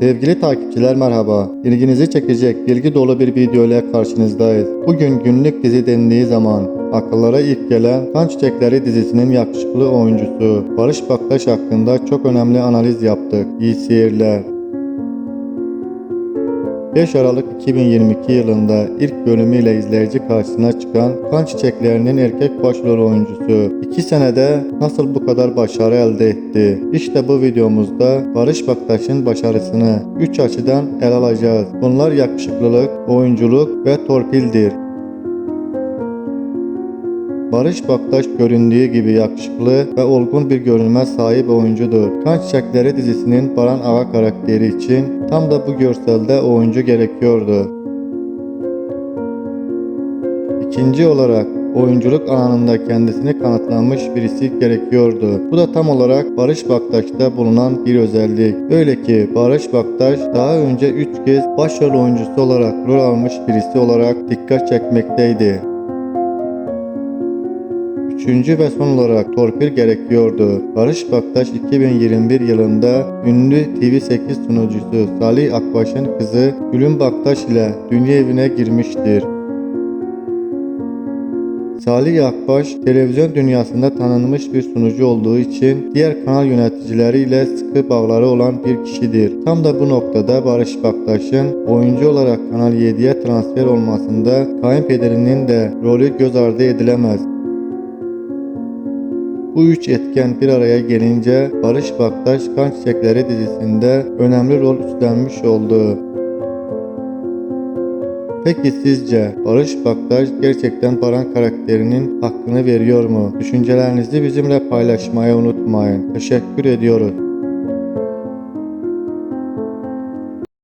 Sevgili takipçiler merhaba. İlginizi çekecek bilgi dolu bir video ile karşınızdayız. Bugün günlük dizi dendiği zaman akıllara ilk gelen Kan Çiçekleri dizisinin yakışıklı oyuncusu Barış Baktaş hakkında çok önemli analiz yaptık. İyi seyirler. 5 Aralık 2022 yılında ilk bölümüyle izleyici karşısına çıkan Kan Çiçeklerinin erkek başrol oyuncusu 2 senede nasıl bu kadar başarı elde etti? İşte bu videomuzda Barış Baktaş'ın başarısını 3 açıdan ele alacağız. Bunlar yakışıklılık, oyunculuk ve torpildir. Barış Baktaş göründüğü gibi yakışıklı ve olgun bir görünüme sahip oyuncudur. Kan Çiçekleri dizisinin Baran Ağa karakteri için tam da bu görselde oyuncu gerekiyordu. İkinci olarak oyunculuk alanında kendisini kanıtlanmış birisi gerekiyordu. Bu da tam olarak Barış Baktaş'ta bulunan bir özellik. Öyle ki Barış Baktaş daha önce 3 kez başrol oyuncusu olarak rol almış birisi olarak dikkat çekmekteydi. Üçüncü ve son olarak torpil gerekiyordu. Barış Baktaş 2021 yılında ünlü TV8 sunucusu Salih Akbaş'ın kızı Gülün Baktaş ile dünya evine girmiştir. Salih Akbaş, televizyon dünyasında tanınmış bir sunucu olduğu için diğer kanal yöneticileriyle sıkı bağları olan bir kişidir. Tam da bu noktada Barış Baktaş'ın oyuncu olarak Kanal 7'ye transfer olmasında kayınpederinin de rolü göz ardı edilemez. Bu üç etken bir araya gelince Barış Baktaş Kan Çiçekleri dizisinde önemli rol üstlenmiş oldu. Peki sizce Barış Baktaş gerçekten Baran karakterinin hakkını veriyor mu? Düşüncelerinizi bizimle paylaşmayı unutmayın. Teşekkür ediyoruz.